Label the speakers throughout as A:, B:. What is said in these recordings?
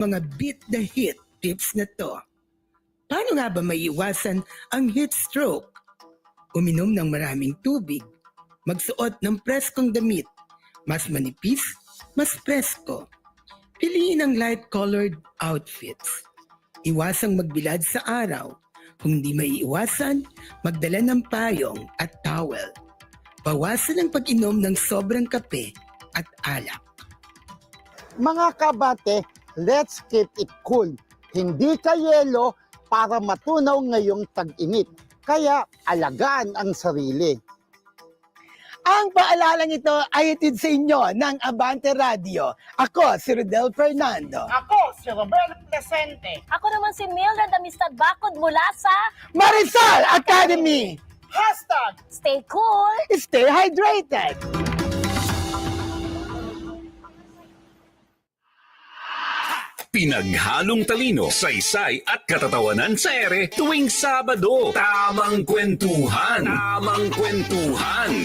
A: mga beat the hit tips na to. Paano nga ba maiiwasan ang heat stroke? Uminom ng maraming tubig, magsuot ng preskong damit, mas manipis, mas presko. Piliin ang light-colored outfits. Iwasang magbilad sa araw. Kung di maiiwasan, magdala ng payong at towel. Bawasan ang pag-inom ng sobrang kape at alak.
B: Mga kabate, let's keep it cool. Hindi ka yelo para matunaw ngayong tag-init. Kaya alagaan ang sarili.
A: Ang paalalang ito ay itid sa inyo ng Abante Radio. Ako si Rodel Fernando.
C: Ako, si Roberto Presente.
D: Ako naman si Mildred Amistad Bakod mula sa
A: Marisol Academy!
C: Hashtag
D: Stay Cool!
A: Stay hydrated!
E: Pinaghalong talino, saysay at katatawanan sa ere tuwing Sabado. Tamang kwentuhan. Tamang kwentuhan.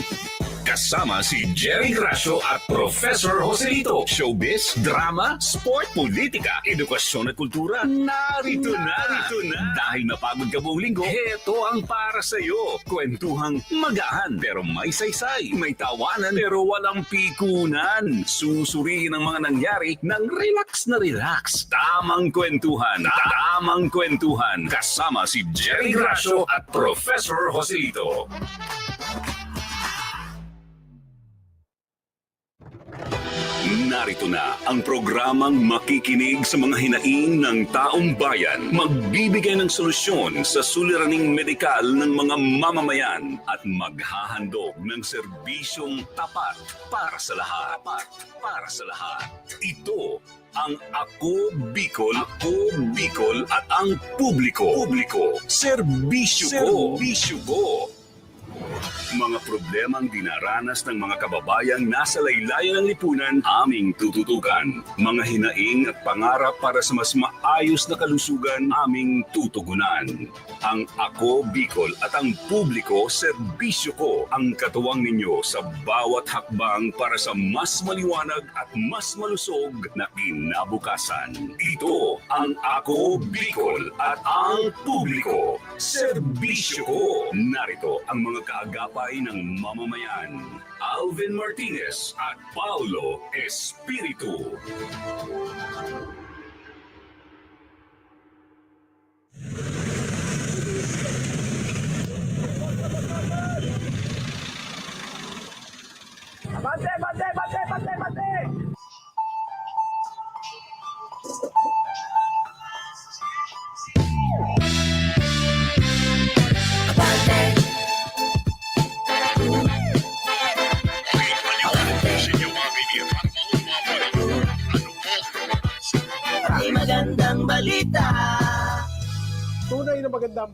E: Kasama si Jerry Gracio at Professor Joselito. Showbiz, drama, sport, politika, edukasyon at kultura. Narito na. Narito na. Dahil napagod ka buong linggo, heto ang para sa'yo. Kwentuhang magaan pero may saysay. May tawanan pero walang pikunan. Susuriin ang mga nangyari ng relax na relax. Tamang kwentuhan. Tamang kwentuhan. Kasama si Jerry Gracio at Professor Joselito. Narito na ang programang makikinig sa mga hinaing ng taong bayan, magbibigay ng solusyon sa suliraning medikal ng mga mamamayan at maghahandog ng serbisyong tapat para sa lahat. Tapat para sa lahat. Ito ang Ako Bicol, Ako Bicol at ang publiko. Publiko. Serbisyo ko. Serbisyo ko. Mga problemang dinaranas ng mga kababayang nasa laylayan ng lipunan aming tututukan. Mga hinaing at pangarap para sa mas maayos na kalusugan aming tutugunan. Ang Ako Bicol at ang publiko serbisyo ko ang katuwang ninyo sa bawat hakbang para sa mas maliwanag at mas malusog na kinabukasan. Ito ang Ako Bicol at ang publiko serbisyo ko. Narito ang mga kaagapay ng mamamayan. Alvin Martinez at Paulo Espiritu.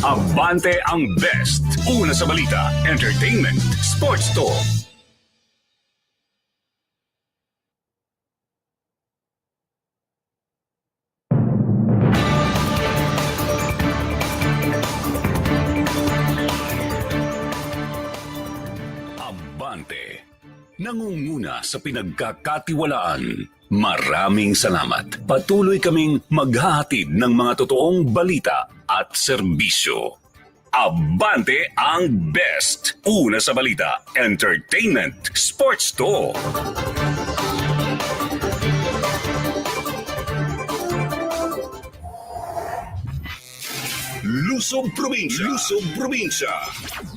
E: Abante ang best. Una sa balita, entertainment, sports talk. Abante. Nangunguna sa pinagkakatiwalaan. Maraming salamat. Patuloy kaming maghahatid ng mga totoong balita at serbisyo. Abante ang best. Una sa balita, entertainment, sports to. Luzon Probinsya. Luzon Probinsya.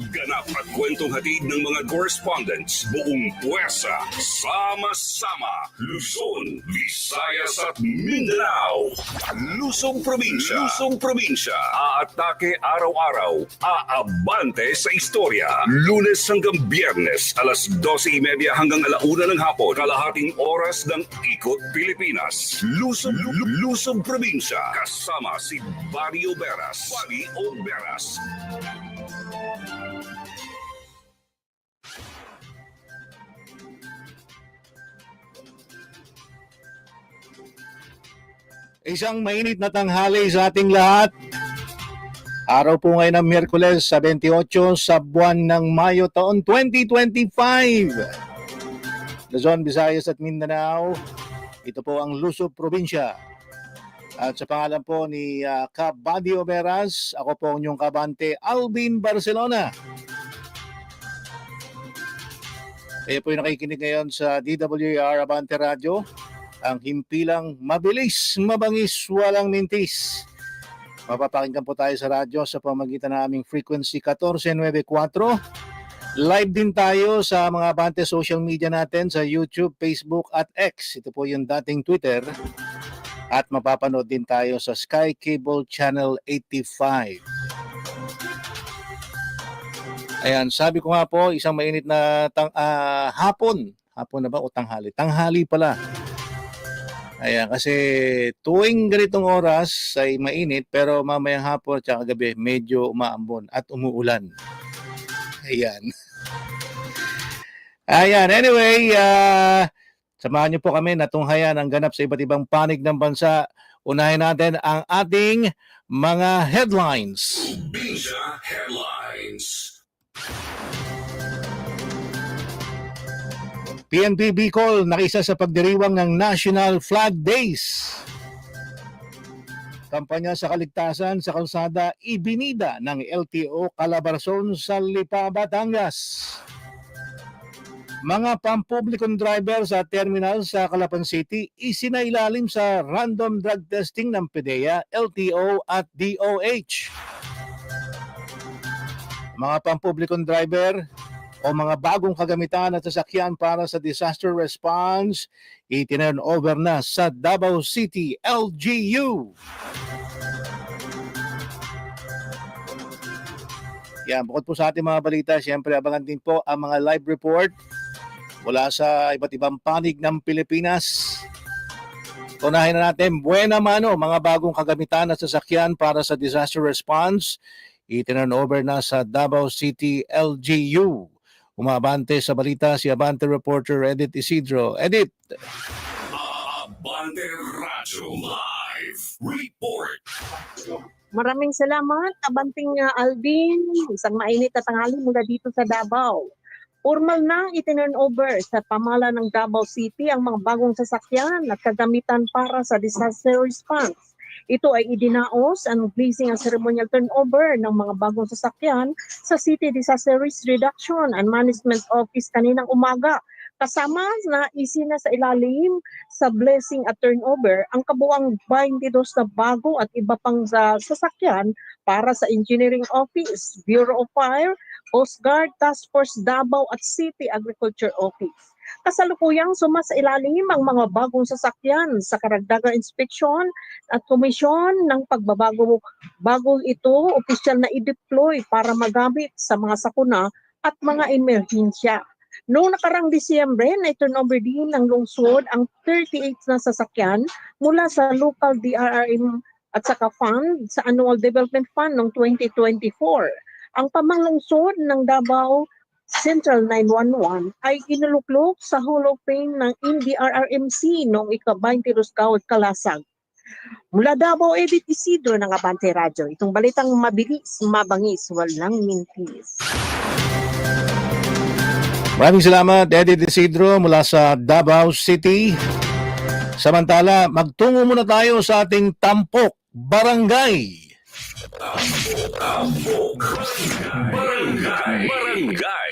E: Ganap at kwentong hatid ng mga correspondents. Buong puwersa. Sama-sama. Luzon, Visayas at Mindanao. Luzon Probinsya. Luzon Probinsya. Aatake araw-araw. Aabante sa istorya. Lunes hanggang biyernes. Alas 12.30 hanggang alauna ng hapon. Kalahating oras ng Ikot Pilipinas. Luzon, Lu- Luzon Probinsya. Kasama si Barrio Beras. Bobby Olveras.
F: Isang mainit na tanghali sa ating lahat. Araw po ngayon ng Miyerkules sa 28 sa buwan ng Mayo taon 2025. Luzon, Visayas at Mindanao. Ito po ang Luzon Probinsya. At sa pangalan po ni uh, Kabady Oberas, ako po ang inyong kabante Alvin Barcelona. Kayo po yung nakikinig ngayon sa DWR Abante Radio ang himpilang mabilis, mabangis, walang mintis. Mapapakinggan po tayo sa radyo sa pamagitan ng aming frequency 1494. Live din tayo sa mga abante social media natin sa YouTube, Facebook at X. Ito po yung dating Twitter. At mapapanood din tayo sa Sky Cable Channel 85. Ayan, sabi ko nga po, isang mainit na tang, ah, hapon. Hapon na ba o tanghali? Tanghali pala. Ayan, kasi tuwing ganitong oras ay mainit pero mamayang hapon at gabi medyo umaambon at umuulan. Ayan. Ayan, anyway, uh, samahan niyo po kami na tunghayan ang ganap sa iba't ibang panig ng bansa. Unahin natin ang ating mga headlines.
E: Probinsya Headlines.
F: PNP Bicol nakisa sa pagdiriwang ng National Flag Days. Kampanya sa kaligtasan sa kalsada ibinida ng LTO Calabarzon sa Lipa, Batangas. Mga pampublikong driver sa terminal sa Calapan City isinailalim sa random drug testing ng PDEA, LTO at DOH. Mga pampublikong driver o mga bagong kagamitan at sasakyan para sa disaster response, itinurn over na sa Davao City LGU. Yan, bukod po sa ating mga balita, siyempre abangan din po ang mga live report mula sa iba't ibang panig ng Pilipinas. Unahin na natin, buena mano, mga bagong kagamitan at sasakyan para sa disaster response, itinurn over na sa Davao City LGU. Umabante sa balita si Abante reporter Edith Isidro. Edith,
E: Abante Radio Live Report.
G: Maraming salamat, Abanting Alvin. Isang mainit na tanghali mula dito sa Davao. Formal na itinurn over sa pamala ng Davao City ang mga bagong sasakyan at kagamitan para sa disaster response. Ito ay idinaos ang blazing ang ceremonial turnover ng mga bagong sasakyan sa City Disaster Risk Reduction and Management Office kaninang umaga. Kasama na isina sa ilalim sa blessing at turnover ang kabuang 22 na bago at iba pang sa sasakyan para sa Engineering Office, Bureau of Fire, Coast Guard, Task Force Davao at City Agriculture Office. Kasalukuyang suma sa ilalim ang mga bagong sasakyan sa karagdagang inspeksyon at komisyon ng pagbabago bago ito opisyal na i-deploy para magamit sa mga sakuna at mga emerhensya. Noong nakarang Disyembre, na turnover din ng lungsod ang 38 na sasakyan mula sa local DRRM at saka fund sa Annual Development Fund noong 2024. Ang pamanglungsod ng Davao Central 911 ay inuluklok sa Hall of Fame ng NDRRMC noong ika-22 Kawad Kalasag. Mula Davao, Edith Isidro ng Abante Radio. Itong balitang mabilis, mabangis, walang mintis.
F: maraming salamat Edith Isidro mula sa Davao City. Samantala, magtungo muna tayo sa ating Tampok Barangay.
E: Barangay. Barangay.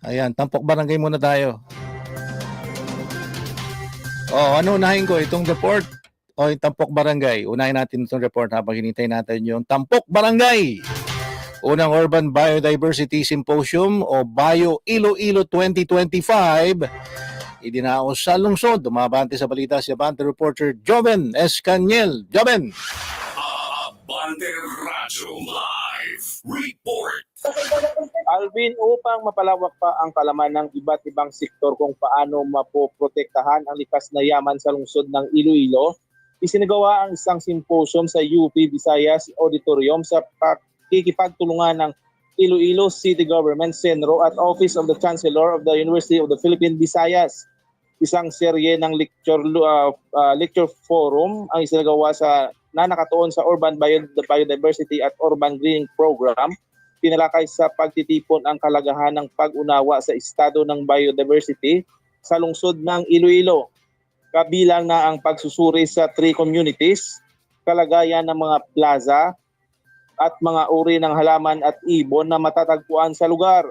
F: Ayan, Tampok Barangay muna tayo. Oh, ano unahin ko? Itong report o yung Tampok Barangay? Unahin natin itong report habang hinintay natin yung Tampok Barangay. Unang Urban Biodiversity Symposium o Bio Iloilo 2025 idinaos sa lungsod. Dumabante sa balita si Abante reporter Joven Escaniel. Joven!
E: Abante Radio Live Report.
H: Alvin, upang mapalawak pa ang kalaman ng iba't ibang sektor kung paano mapoprotektahan ang likas na yaman sa lungsod ng Iloilo, isinagawa ang isang symposium sa UP Visayas Auditorium sa pakikipagtulungan ng Iloilo City Government, Senro at Office of the Chancellor of the University of the Philippine Visayas. Isang serye ng lecture uh, uh, lecture forum ang isinagawa sa na nakatuon sa Urban Bio- Biodiversity at Urban Greening Program pinalakay sa pagtitipon ang kalagahan ng pag-unawa sa estado ng biodiversity sa lungsod ng Iloilo. Kabilang na ang pagsusuri sa tree communities, kalagayan ng mga plaza, at mga uri ng halaman at ibon na matatagpuan sa lugar.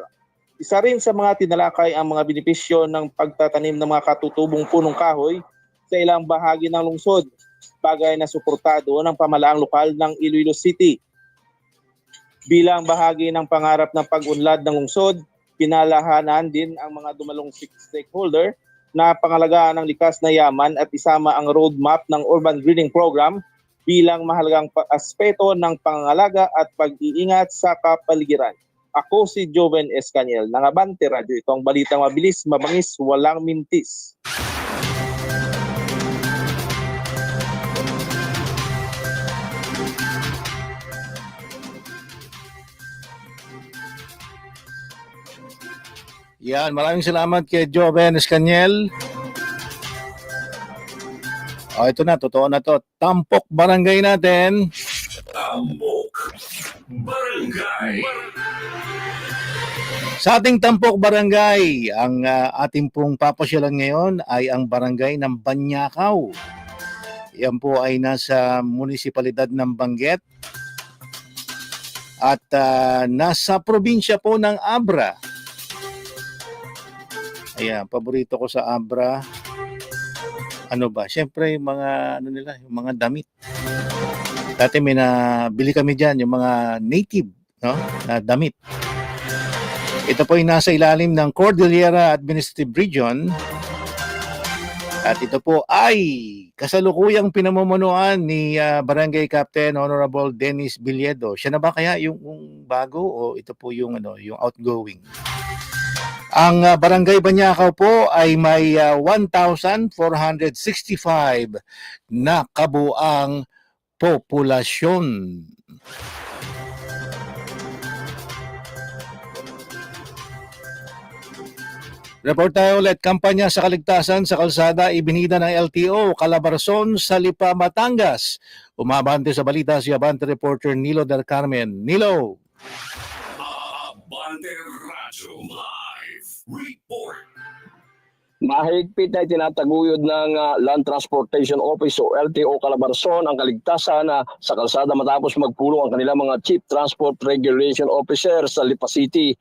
H: Isa rin sa mga tinalakay ang mga benepisyo ng pagtatanim ng mga katutubong punong kahoy sa ilang bahagi ng lungsod, bagay na suportado ng pamalaang lokal ng Iloilo City bilang bahagi ng pangarap ng pag-unlad ng lungsod, pinalahanan din ang mga dumalong stakeholder na pangalagaan ng likas na yaman at isama ang roadmap ng Urban Greening Program bilang mahalagang aspeto ng pangangalaga at pag-iingat sa kapaligiran. Ako si Joven Escaniel, ng Abante Radio. Ito ang balitang mabilis, mabangis, walang mintis.
F: Yan, maraming salamat kay Joven Escaniel. O, ito na, totoo na to. Tampok barangay natin.
E: Tambok Barangay.
F: Sa ating Tampok Barangay, ang ah, ating pong papasyalan ngayon ay ang barangay ng Banyakaw. Yan po ay nasa munisipalidad ng Bangget at ah, nasa probinsya po ng Abra. Ayan, paborito ko sa Abra. Ano ba? Siyempre, yung mga, ano nila, yung mga damit. Dati may nabili kami dyan, yung mga native, no? Na damit. Ito po ay nasa ilalim ng Cordillera Administrative Region. At ito po ay kasalukuyang pinamumunuan ni ah, Barangay Captain Honorable Dennis Bilyedo. Siya na ba kaya yung, yung bago o ito po yung ano, yung outgoing? Ang ah, Barangay Banyakaw po ay may ah, 1,465 na kabuang populasyon. Report tayo ulit, kampanya sa kaligtasan sa kalsada ibinida ng LTO, Calabarzon sa Lipa, Batangas. Umabante sa balita si Abante reporter Nilo Del Carmen. Nilo!
E: Abante Report.
I: Mahigpit na itinataguyod ng Land Transportation Office o LTO Calabarzon ang kaligtasan na sa kalsada matapos magpulong ang kanilang mga Chief Transport Regulation Officer sa Lipa City.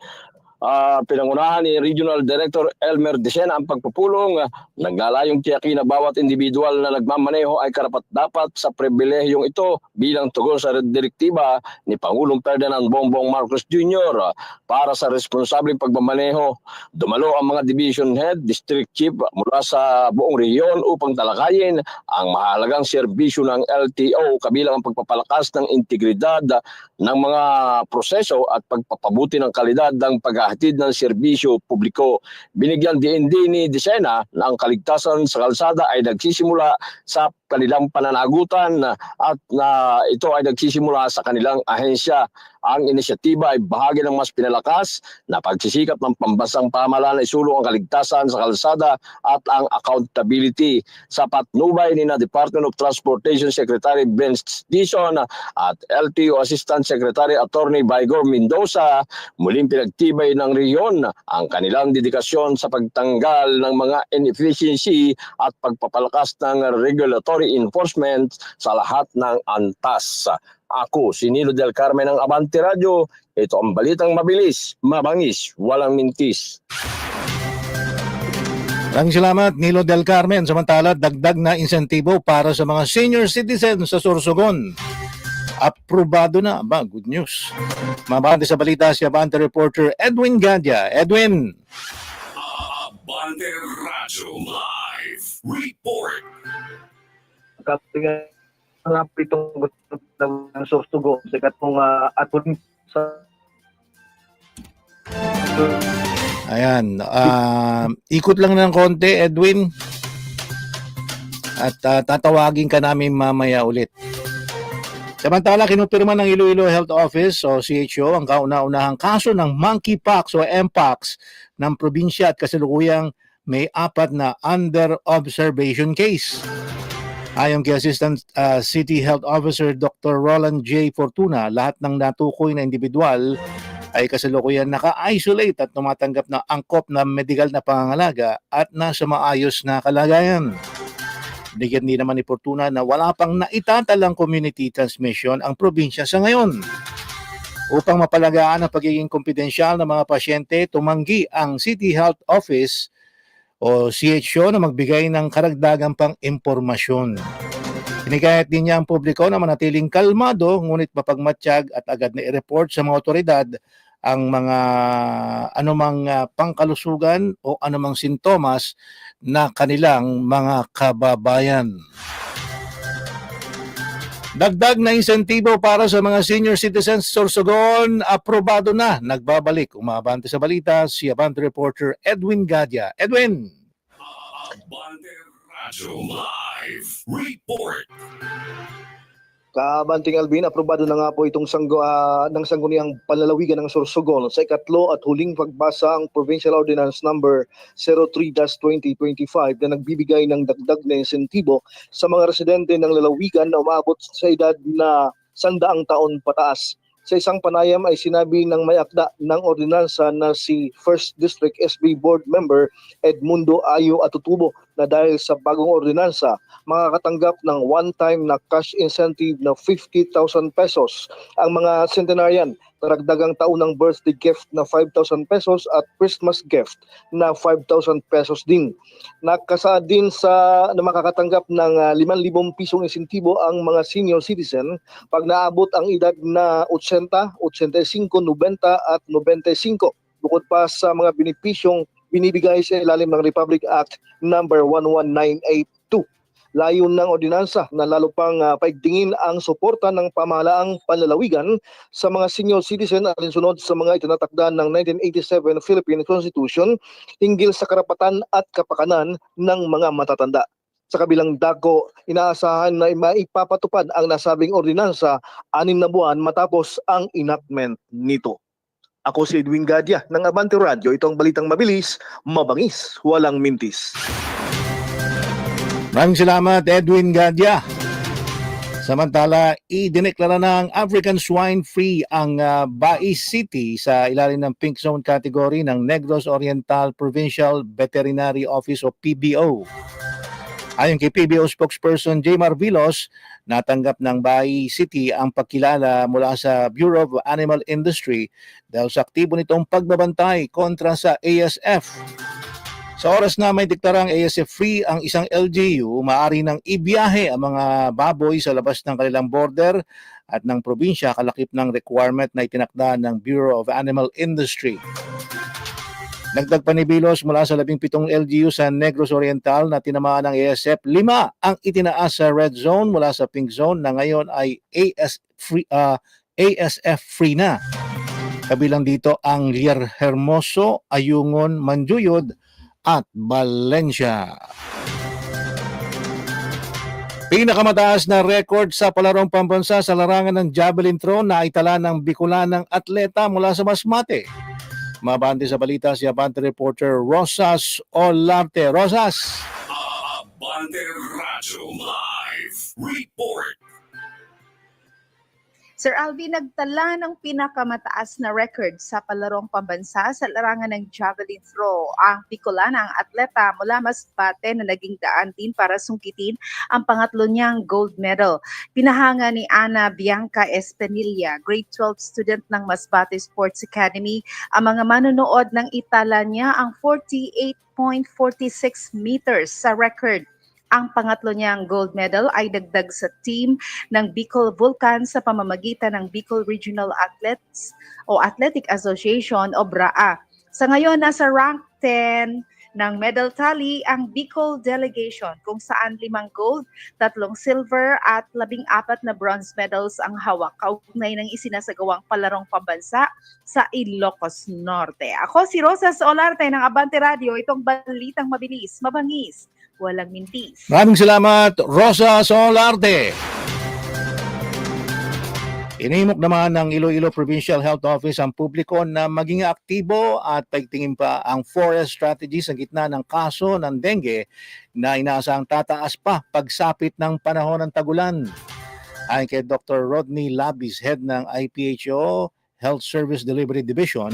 I: Ah, pinangunahan ni Regional Director Elmer Decena ang pagpupulong. naglalayong tiyakin na bawat individual na nagmamaneho ay karapat-dapat sa pribilehiyong ito bilang tugon sa direktiba ni Pangulong Ferdinand Bongbong Marcos Jr. para sa responsableng pagmamaneho Dumalo ang mga division head, district chief mula sa buong rehiyon upang talakayin ang mahalagang serbisyo ng LTO kabilang ang pagpapalakas ng integridad ng mga proseso at pagpapabuti ng kalidad ng paghahatid ng serbisyo publiko. Binigyan din ni Desena na ang kaligtasan sa kalsada ay nagsisimula sa kanilang pananagutan at na ito ay nagsisimula sa kanilang ahensya. Ang inisyatiba ay bahagi ng mas pinalakas na pagsisikap ng pambansang pamahalaan na isulong ang kaligtasan sa kalsada at ang accountability. Sa patnubay ni na Department of Transportation Secretary Vince Dison at LTO Assistant Secretary Attorney Baigor Mendoza, muling pinagtibay ng rehiyon ang kanilang dedikasyon sa pagtanggal ng mga inefficiency at pagpapalakas ng regulatory enforcement sa lahat ng antas. Ako, si Nilo Del Carmen ng Abante Radio. Ito ang balitang mabilis, mabangis, walang mintis.
F: Maraming salamat, Nilo Del Carmen. Samantala, dagdag na insentibo para sa mga senior citizens sa Sorsogon. Aprobado na. Ba, good news. Mabante sa balita si Abante reporter Edwin Gadya. Edwin!
E: Abante Radio Live Report.
J: Kapag nga pitong gusto ng sorsugo sikat mong uh, atun sa
F: Ayan. ah, ikot lang ng konti, Edwin. At ah, tatawagin ka namin mamaya ulit. Samantala, kinumpirma ng Iloilo Health Office o CHO ang kauna-unahang kaso ng monkeypox o mpox ng probinsya at kasalukuyang may apat na under observation case. Ayon kay Assistant ah, City Health Officer Dr. Roland J. Fortuna, lahat ng natukoy na individual ay kasalukuyan naka-isolate at tumatanggap na angkop na medical na pangangalaga at nasa maayos na kalagayan. Bigyan din naman ni Fortuna na wala pang naitatalang community transmission ang probinsya sa ngayon. Upang mapalagaan ang pagiging kumpidensyal ng mga pasyente, tumanggi ang City Health Office o CHO na magbigay ng karagdagang pang impormasyon. Hinikayat din niya ang publiko na manatiling kalmado ngunit mapagmatsyag at agad na i-report sa mga otoridad ang mga anumang ah, pangkalusugan o anumang sintomas na kanilang mga kababayan. Dagdag na insentibo para sa mga senior citizens Sorsogon, aprobado na. Nagbabalik, umabante sa balita, si Abante reporter Edwin Gadia. Edwin!
E: Abante Radyo Live Report.
K: Kabanting Alvin, aprobado na nga po itong sanggo, ah, ng sangguniang palalawigan ng Sorsogon sa ikatlo at huling pagbasa ang Provincial Ordinance Number 03-2025 na nagbibigay ng dagdag na insentibo sa mga residente ng lalawigan na umabot sa edad na sandaang taon pataas. Sa isang panayam ay sinabi ng may akda ng ordinansa na si First District SB Board Member Edmundo Ayo Atutubo na dahil sa bagong ordinansa, makakatanggap ng one-time na cash incentive na 50,000 pesos. Ang mga centenarian, karagdagang taunang birthday gift na 5,000 pesos at Christmas gift na 5,000 pesos din. Nakasaad din sa na makakatanggap ng ah, 5,000 pisong insentibo ang mga senior citizen pag naabot ang edad na 80, 85, 90 at 95. Bukod pa sa mga benepisyong binibigay sa ilalim ng Republic Act number 11982. Layon ng ordinansa na lalo pang ah, paigtingin ang suporta ng pamahalaang panlalawigan sa mga senior citizen alinsunod sa mga itinatakda ng 1987 Philippine Constitution hinggil sa karapatan at kapakanan ng mga matatanda. Sa kabilang dako, inaasahan na maipapatupad ang nasabing ordinansa anim na buwan matapos ang enactment nito. Ako si Edwin Gadia ng Abante Radio. Ito ang balitang mabilis, mabangis, walang mintis.
F: Maraming salamat, Edwin Gadia. Samantala, idineklara ng African Swine Free ang uh, Bais City sa ilalim ng Pink Zone category ng Negros Oriental Provincial Veterinary Office o PBO. Ayon kay PBO spokesperson J. Marvilos, natanggap ng Bai City ang pagkilala mula sa Bureau of Animal Industry dahil sa aktibo nitong pagbabantay kontra sa ASF. Sa oras na may deklarang ASF free ang isang LGU, maaari nang ibiyahe ang mga baboy sa labas ng kanilang border at ng probinsya kalakip ng requirement na itinakda ng Bureau of Animal Industry. Nagdag pa ni Bilos mula sa 17 LGU sa Negros Oriental na tinamaan ng ASF, lima ang itinaas sa red zone mula sa pink zone na ngayon ay AS free, ah, ASF free na. Kabilang dito ang Lier Hermoso, Ayungon, Manjuyod at Valencia. Pinakamataas na record sa palarong pambansa sa larangan ng javelin throw na itala ng Bicolanang atleta mula sa Masmate. Mabante sa balita si Abante reporter Rosas Olarte. Rosas!
E: Abante Radyo Live Report.
L: Sir Alvin, nagtala ng pinakamataas na record sa palarong pambansa sa larangan ng javelin throw. Ang Bicolana, ang atleta mula Masbate na naging daan din para sungkitin ang pangatlo niyang gold medal. Pinahanga ni Ana Bianca Espenilla, grade 12 student ng Masbate Sports Academy, ang mga manonood ng itala niya ang 48.46 meters sa record. Ang pangatlo niyang gold medal ay dagdag sa team ng Bicol Vulcan sa pamamagitan ng Bicol Regional Athletes o Athletic Association o BRAA. Sa ngayon, nasa rank 10 ng medal tally ang Bicol delegation kung saan limang gold, tatlong silver at labing apat na bronze medals ang hawak kaugnay ng isinasagawang palarong pambansa sa Ilocos Norte. Ako si Rosa Solarte ng Abante Radio, itong balitang mabilis, mabangis, walang mintis.
F: Maraming salamat, Rosa Solarte. Inimok naman ng Iloilo Provincial Health Office ang publiko na maging aktibo at pagtingin pa ang forest strategy sa gitna ng kaso ng dengue na inaasahang tataas pa pagsapit ng panahon ng tagulan. Ayon kay Dr. Rodney Labis, head ng IPHO Health Service Delivery Division,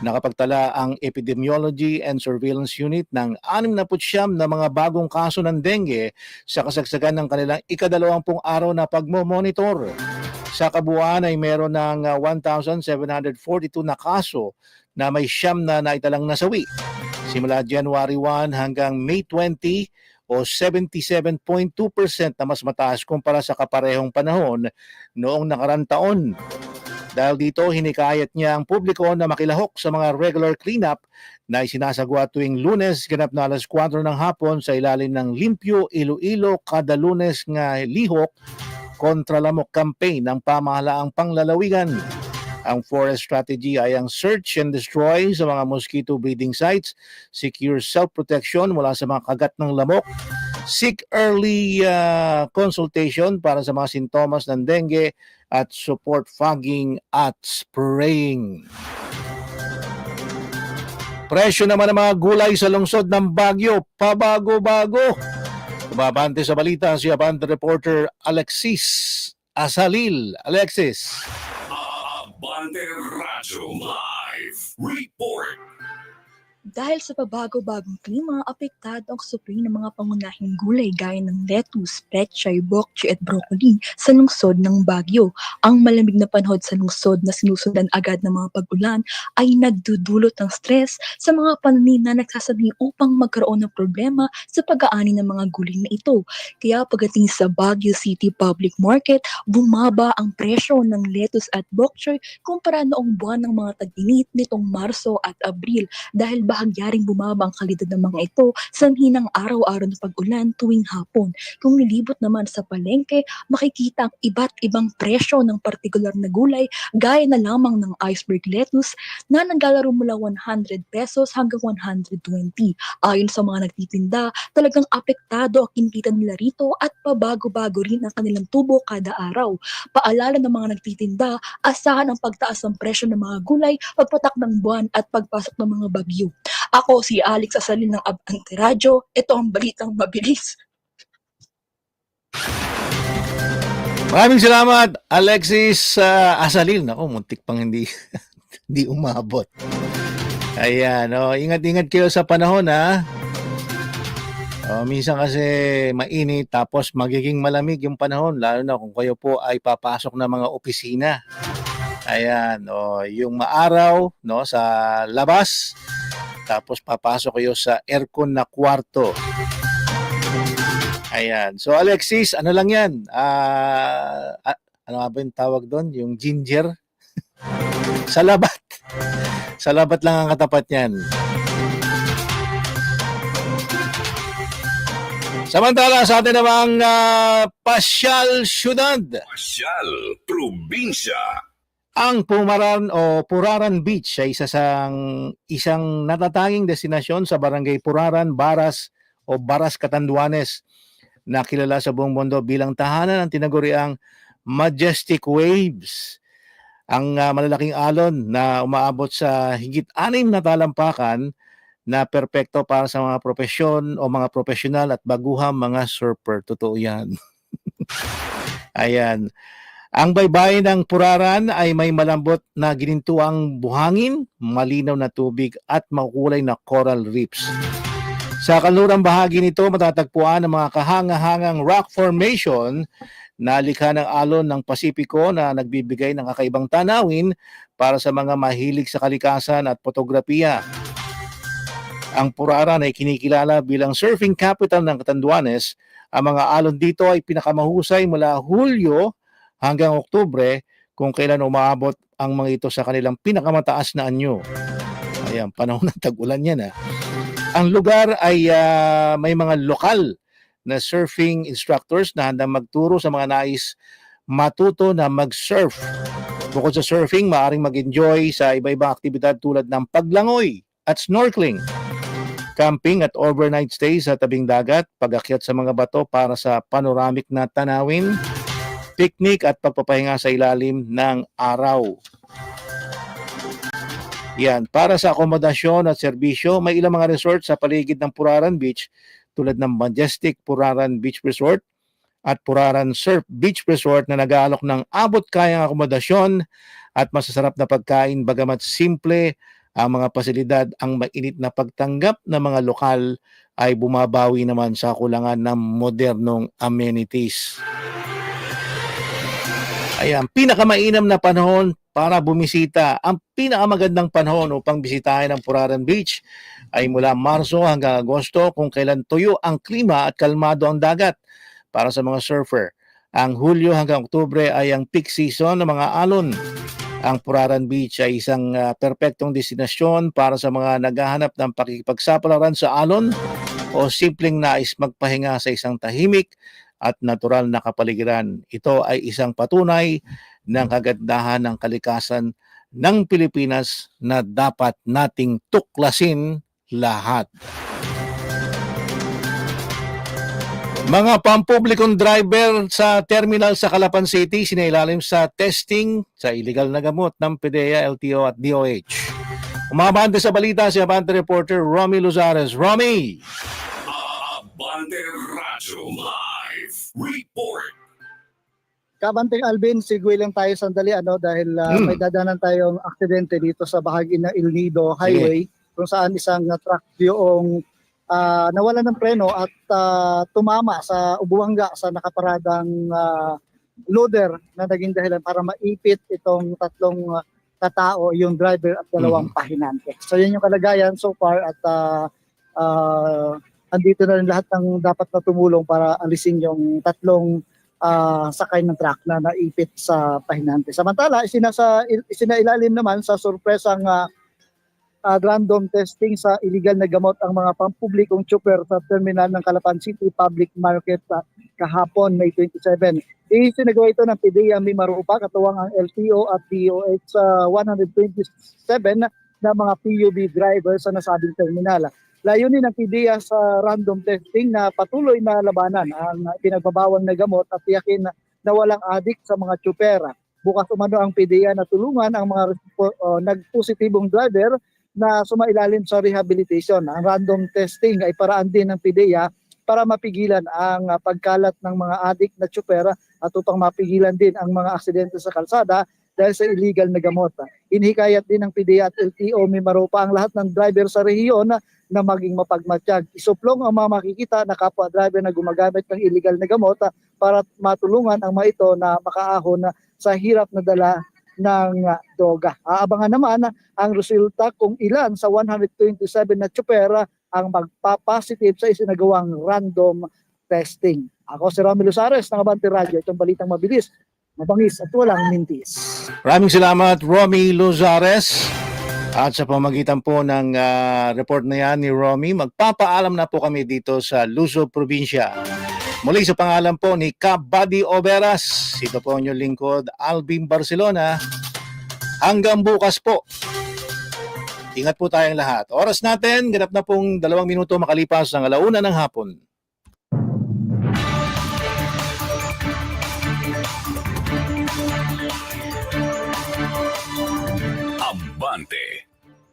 F: nakapagtala ang Epidemiology and Surveillance Unit ng 69 na mga bagong kaso ng dengue sa kasagsagan ng kanilang ikadalawampung araw na pagmo-monitor. Sa kabuuan ay meron ng ah, 1,742 na kaso na may siyam na naitalang nasawi. Simula January 1 hanggang May 20 o 77.2% na mas mataas kumpara sa kaparehong panahon noong nakarang taon. Dahil dito, hinikayat niya ang publiko na makilahok sa mga regular cleanup na isinasagwa tuwing lunes ganap na alas 4 ng hapon sa ilalim ng Limpyo Iloilo kada lunes nga lihok kontra lamok campaign ng pamahalaang panglalawigan. Ang forest strategy ay ang search and destroy sa mga mosquito breeding sites, secure self-protection mula sa mga kagat ng lamok, seek early uh, consultation para sa mga sintomas ng dengue at support fogging at spraying. Presyo naman ng mga gulay sa lungsod ng Bagyo, pabago-bago. Kumabante sa balita si Abante reporter Alexis Asalil. Alexis.
E: Abante Radyo Live Report.
M: Dahil sa pabago-bagong klima, apektado ang supply ng mga pangunahing gulay gaya ng lettuce, pechay, bokche at broccoli sa lungsod ng Baguio. Ang malamig na panahon sa lungsod na sinusundan agad ng mga pag-ulan ay nagdudulot ng stress sa mga pananim na nagsasabi upang magkaroon ng problema sa pag-aani ng mga gulay na ito. Kaya pagdating sa Baguio City Public Market, bumaba ang presyo ng lettuce at bokche kumpara noong buwan ng mga tag-init nitong Marso at Abril dahil bahagyaring bumaba ang kalidad ng mga ito sanhi ng araw-araw na pag-ulan tuwing hapon. Kung nilibot naman sa palengke, makikita ang iba't ibang presyo ng partikular na gulay gaya na lamang ng iceberg lettuce na naglalaro mula 100 pesos hanggang 120. Ayon sa mga nagtitinda, talagang apektado ang kinikita nila rito at pabago-bago rin ang kanilang tubo kada araw. Paalala ng mga nagtitinda, asahan ang pagtaas ng presyo ng mga gulay, pagpatak ng buwan at pagpasok ng mga bagyo. Ako si Alex Asalin ng Abante Radyo. Ito ang balitang mabilis.
F: Maraming salamat Alexis uh, Asalil. Nako, muntik pang hindi hindi umabot. Ayan, oh, ingat-ingat kayo sa panahon ha. Oh, minsan kasi mainit tapos magiging malamig yung panahon lalo na kung kayo po ay papasok na mga opisina. Ayan, oh, yung maaraw no sa labas tapos papasok kayo sa aircon na kwarto. Ayan. So Alexis, ano lang 'yan? Ah, ano nga ba yung tawag doon? Yung ginger? sa labat. sa labat lang ang katapat niyan. Samantala sa atin namang uh, pasyal syudad.
E: Pasyal Probinsya.
F: Ang Pumaran o Puraran Beach ay isa sang isang natatanging destinasyon sa Barangay Puraran, Baras o Baras Catanduanes na kilala sa buong mundo bilang tahanan ng tinaguriang Majestic Waves. Ang uh, malalaking alon na umaabot sa higit anim na talampakan na perpekto para sa mga profesyon o mga profesional at baguhang mga surfer. Totoo yan. Ayan. Ang baybayin ng Puraran ay may malambot na ginintuang buhangin, malinaw na tubig at makulay na coral reefs. Sa kanlurang bahagi nito matatagpuan ang mga kahanga-hangang rock formation na likha ng alon ng Pasipiko na nagbibigay ng kakaibang tanawin para sa mga mahilig sa kalikasan at fotografiya. Ang Puraran ay kinikilala bilang surfing capital ng Catanduanes. Ang mga alon dito ay pinakamahusay mula Hulyo hanggang Oktubre kung kailan umaabot ang mga ito sa kanilang pinakamataas na anyo. Ayan, panahon ng tag-ulan yan. Ah. Ang lugar ay ah, may mga lokal na surfing instructors na handang magturo sa mga nais matuto na mag-surf. Bukod sa surfing, maaaring mag-enjoy sa iba-ibang aktibidad tulad ng paglangoy at snorkeling, camping at overnight stay sa tabing dagat, pag-akyat sa mga bato para sa panoramic na tanawin, picnic at pagpapahinga sa ilalim ng araw. Yan, para sa akomodasyon at serbisyo, may ilang mga resort sa paligid ng Puraran Beach tulad ng Majestic Puraran Beach Resort at Puraran Surf Beach Resort na nag-aalok ng abot kayang akomodasyon at masasarap na pagkain bagamat simple ang mga pasilidad, ang mainit na pagtanggap ng mga lokal ay bumabawi naman sa kulangan ng modernong amenities. Ayan, pinakamainam na panahon para bumisita. Ang pinakamagandang panahon upang bisitahin ang Puraran Beach ay mula Marso hanggang Agosto kung kailan tuyo ang klima at kalmado ang dagat para sa mga surfer. Ang Hulyo hanggang Oktubre ay ang peak season ng mga alon. Ang Puraran Beach ay isang ah, perpektong destinasyon para sa mga naghahanap ng pakikipagsapalaran sa alon o simpleng nais magpahinga sa isang tahimik at natural na kapaligiran. Ito ay isang patunay ng kagandahan ng kalikasan ng Pilipinas na dapat nating tuklasin lahat. Mga pampublikong driver sa terminal sa Calapan City sinailalim sa testing sa illegal na gamot ng PDEA, LTO at DOH. Umabante sa balita si Abante reporter Romy Luzares. Romy!
E: Abante Radyo Live Report.
J: Kabanting Alvin, sigwe lang tayo sandali ano dahil ah,
F: Hmm.
J: may dadanan tayong aksidente dito sa bahagi ng El Nido Highway kung saan isang uh, truck yung ah, nawala ng preno at ah, tumama sa ubuangga sa nakaparadang ah, loader na naging dahilan para maipit itong tatlong ah, katao, yung driver at dalawang pahinante. So yun yung kalagayan so far at ah, ah, andito na rin lahat ng dapat na tumulong para alisin yung tatlong ah, sakay ng truck na naipit sa pahinante. Samantala, isinasa, isinailalim naman sa sorpresang ah, ah, random testing sa illegal na gamot ang mga pampublikong chopper sa terminal ng Calapan City Public Market ah, kahapon, May 27. Isinagawa ito ng PDEA Mimarupa, katuwang ang LTO at DOH sa 127 na mga PUB drivers sa nasabing terminal. Layunin ng PDEA sa random testing na patuloy na labanan ang pinagbabawal na gamot at tiyakin na, walang adik sa mga tsupera. Bukas umano ang PDEA na tulungan ang mga uh, nagpositibong driver na sumailalim sa rehabilitation. Ang random testing ay paraan din ng PDEA para mapigilan ang pagkalat ng mga adik na tsupera at upang mapigilan din ang mga aksidente sa kalsada dahil sa illegal na gamot. Inhikayat din ng PDEA at LTO Mimaropa ang lahat ng driver sa rehiyon na, maging mapagmatsyag. Isuplong ang mga makikita na kapwa driver na gumagamit ng illegal na gamot ah, para matulungan ang mga ito na makaahon sa hirap na dala ng ah, droga. Aabangan naman ah, ang resulta kung ilan sa 127 na tsupera ang magpa-positive sa isinagawang random testing. Ako si Romy Luzares ng Abante Radio. Itong balitang mabilis, mabangis at walang mintis.
F: Maraming salamat, Romy Luzares. At sa pamagitan po ng ah, report na yan ni Romy, magpapaalam na po kami dito sa Luzon Provincia. Muli sa pangalan po ni Kabady Overas, ito po ang inyong lingkod, Alvin Barcelona. Hanggang bukas po. Ingat po tayong lahat. Oras natin, ganap na pong dalawang minuto makalipas ng alauna ng hapon.